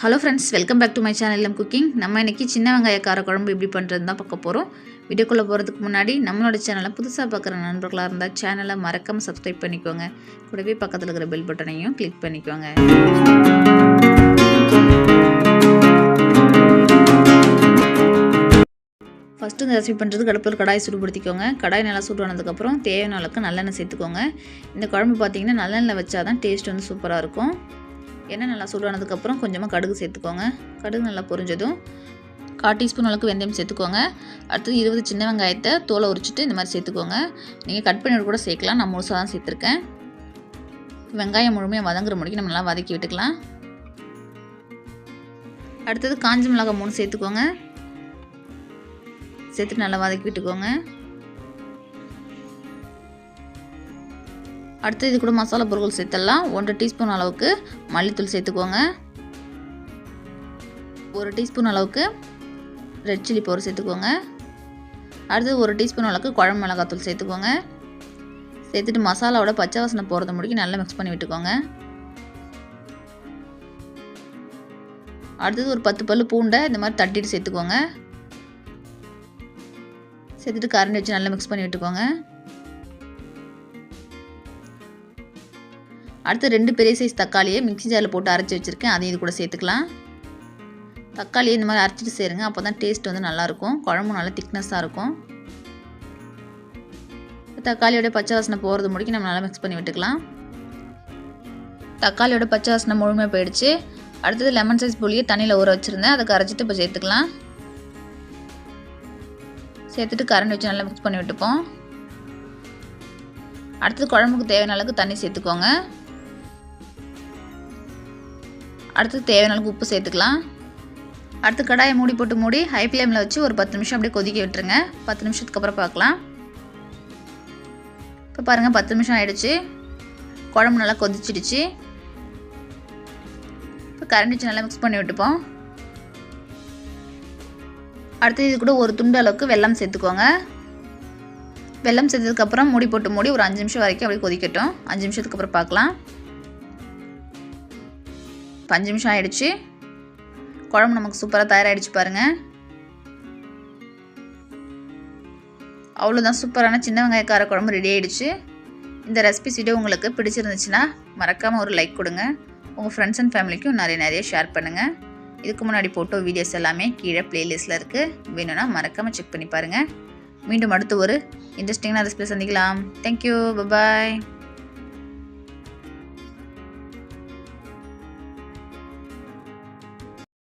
Hello friends welcome back to my channel M cooking நம்ம இன்றைக்கி சின்ன வெங்காய கார குழம்பு எப்படி பண்ணுறது தான் பார்க்க போகிறோம் வீடியோக்குள்ளே போகிறதுக்கு முன்னாடி நம்மளோட சேனலை புதுசாக பார்க்குற நண்பர்களாக இருந்தால் சேனலை மறக்காமல் சப்ஸ்கிரைப் பண்ணிக்கோங்க. கூடவே பக்கத்தில் இருக்கிற பெல் பட்டனையும் கிளிக் பண்ணிக்கோங்க. ஃபஸ்ட்டு இந்த ரெசிபி பண்ணுறது கடுப்பில் கடாய் சூடுபடுத்திக்கோங்க. கடாய் நல்லா சூடானதுக்கப்புறம் தேவையான அளவுக்கு நல்லெண்ணெய் சேர்த்துக்கோங்க. இந்த குழம்பு பார்த்தீங்கன்னா நல்லெண்ணெய் வச்சா தான் டேஸ்ட் வந்து சூப்பராக இருக்கும். எண்ணெய் நல்லா சூடானதுக்கப்புறம் கொஞ்சமாக கடுகு சேர்த்துக்கோங்க. கடுகு நல்லா பொரிஞ்சதும் கால் டீஸ்பூன் அளவுக்கு வெந்தயம் சேர்த்துக்கோங்க. அடுத்தது இருபது சின்ன வெங்காயத்தை தோலை உரிச்சிட்டு இந்த மாதிரி சேர்த்துக்கோங்க. நீங்கள் கட் பண்ணி கூட சேர்க்கலாம். நான் முழுசாக தான் சேர்த்துருக்கேன். வெங்காயம் முழுமையாக வதங்குற முடிக்கும் நம்ம நல்லா வதக்கி விட்டுக்கலாம். அடுத்தது காஞ்ச மிளகாய் மூணு சேர்த்துக்கோங்க. சேர்த்துட்டு நல்லா வதக்கி விட்டுக்கோங்க. அடுத்து இது கூட மசாலா பொருட்கள் சேர்த்துடலாம். ஒன்றரை டீஸ்பூன் அளவுக்கு மல்லித்தூள் சேர்த்துக்கோங்க. ஒரு டீஸ்பூன் அளவுக்கு ரெட் சில்லி பவுடர் சேர்த்துக்கோங்க. அடுத்து ஒரு டீஸ்பூன் அளவுக்கு குழம்பு மிளகாத்தூள் சேர்த்துக்கோங்க. சேர்த்துட்டு மசாலாவோட பச்சை வாசனை போகிறத முடிக்க நல்லா மிக்ஸ் பண்ணி விட்டுக்கோங்க. அடுத்தது ஒரு பத்து பல்லு பூண்டை இந்த மாதிரி தட்டிட்டு சேர்த்துக்கோங்க. சேர்த்துட்டு கரண்டி வச்சு நல்லா மிக்ஸ் பண்ணி விட்டுக்கோங்க. அடுத்து ரெண்டு பெரிய சைஸ் தக்காளியை மிக்ஸி ஜாரில் போட்டு அரைச்சி வச்சுருக்கேன். அதையும் இது கூட சேர்த்துக்கலாம். தக்காளியை இந்த மாதிரி அரைச்சிட்டு சேருங்க. அப்போ தான் டேஸ்ட் வந்து நல்லாயிருக்கும். குழம்பும் நல்லா திக்னஸாக இருக்கும். தக்காளியோட பச்சை வாசனை போகிறது முடிக்க நம்ம நல்லா மிக்ஸ் பண்ணி விட்டுக்கலாம். தக்காளியோட பச்சை வாசனை முழுமையாக போயிடுச்சு. அடுத்தது லெமன் சைஸ் புளியை தண்ணியில் ஊற வச்சுருந்தேன். அதை கரைச்சிட்டு இப்போ சேர்த்துக்கலாம். சேர்த்துட்டு கரண்ட் வச்சு நல்லா மிக்ஸ் பண்ணி விட்டுப்போம். அடுத்தது குழம்புக்கு தேவையான அளவுக்கு தண்ணி சேர்த்துக்கோங்க. அடுத்தது தேவையான அளவுக்கு உப்பு சேர்த்துக்கலாம். அடுத்து கடாயை மூடி போட்டு மூடி ஹை ஃப்ளேமில் வச்சு ஒரு பத்து நிமிஷம் அப்படியே கொதிக்க விட்டுருங்க. பத்து நிமிஷத்துக்கு அப்புறம் பார்க்கலாம். இப்போ பாருங்கள் பத்து நிமிஷம் ஆகிடுச்சு குழம்பு நல்லா கொதிச்சிடுச்சு. இப்போ கரண்ட் வச்சு நல்லா மிக்ஸ் பண்ணி விட்டுப்போம். அடுத்து இது கூட ஒரு துண்டு அளவுக்கு வெல்லம் சேர்த்துக்கோங்க. வெல்லம் சேர்த்ததுக்கப்புறம் மூடி போட்டு மூடி ஒரு அஞ்சு நிமிஷம் வரைக்கும் அப்படியே கொதிக்கட்டும். அஞ்சு நிமிஷத்துக்கு அப்புறம் பார்க்கலாம். இப்போ அஞ்சு நிமிஷம் ஆகிடுச்சு குழம்பு நமக்கு சூப்பராக தயாராகிடுச்சு பாருங்கள் அவ்வளோதான் சூப்பரான சின்ன வெங்காய கார குழம்பு ரெடி ஆகிடுச்சு இந்த ரெசிபி வீடியோ உங்களுக்கு பிடிச்சிருந்துச்சுன்னா மறக்காமல் ஒரு லைக் கொடுங்க. உங்கள் ஃப்ரெண்ட்ஸ் அண்ட் ஃபேமிலிக்கும் நிறைய நிறைய ஷேர் பண்ணுங்கள் இதுக்கு முன்னாடி ஃபோட்டோ வீடியோஸ் எல்லாமே கீழே ப்ளேலிஸ்ட்டில் இருக்குது வேணும்னா மறக்காமல் செக் பண்ணி பாருங்கள் மீண்டும் அடுத்து ஒரு இன்ட்ரெஸ்டிங்கான ரெசிபி சந்திக்கலாம். Thank you bye bye